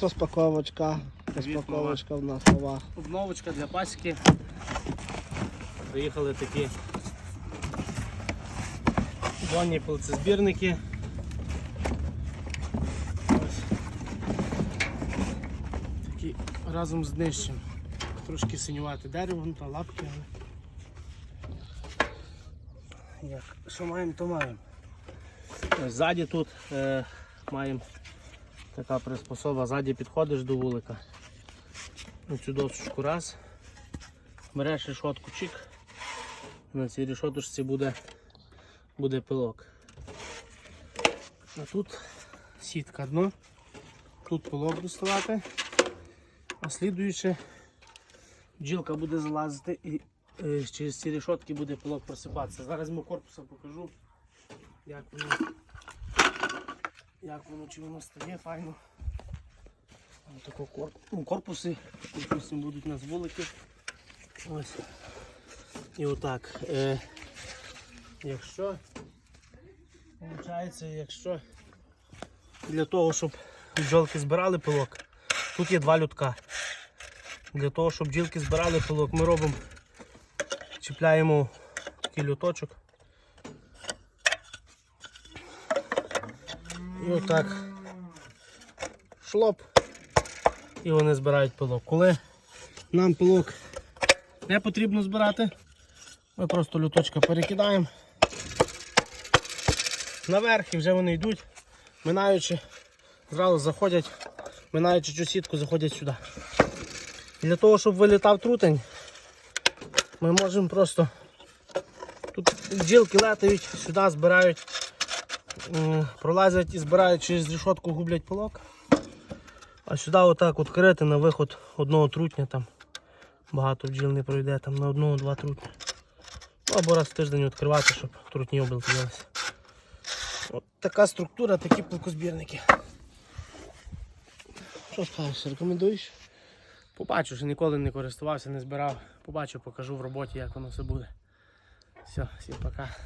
Розпаковочка. Розпаковочка в нас нова. Обновочка для пасіки. Приїхали такі пилцезбірники. Ось. Такі разом з днищем. Трошки синювати дерево, ну, та лапки. Як, що маємо, то маємо. Ось ззаді тут е, маємо така приспособа, ззаді підходиш до вулика. На цю досочку раз. Береш решотку чик. На цій решоточці буде, буде пилок. А тут сітка дно. Тут пилок доставати. А слідуючи бджілка буде залазити і е, через ці решотки буде пилок просипатися. Зараз ми корпусом покажу, як воно, як воно, чи воно стає файно. Тако кор... ну, корпуси, допустим, будуть у нас. Ось. І отак. Е, якщо, виходить, якщо для того, щоб бджолки збирали пилок, тут є два лютка. Для того, щоб бджілки збирали пилок, ми робимо, чіпляємо такий люточок. І отак шлоп і вони збирають пилок. Коли нам пилок не потрібно збирати, ми просто люточка перекидаємо наверх і вже вони йдуть, минаючи, зразу заходять, минаючи цю сітку, заходять сюди. Для того, щоб вилітав трутень, ми можемо просто тут бджілки летають, сюди збирають, пролазять і збирають через рішотку, гублять пилок. А сюди отак от крити на виход одного трутня там. Багато бджіл не пройде, там на одного-два трутня. Ну, або раз в тиждень відкривати, щоб трутні обилки ділися. От така структура, такі пилкозбірники. Що скажеш, рекомендуєш? Побачу, що ніколи не користувався, не збирав. Побачу, покажу в роботі, як воно все буде. Все, всім пока.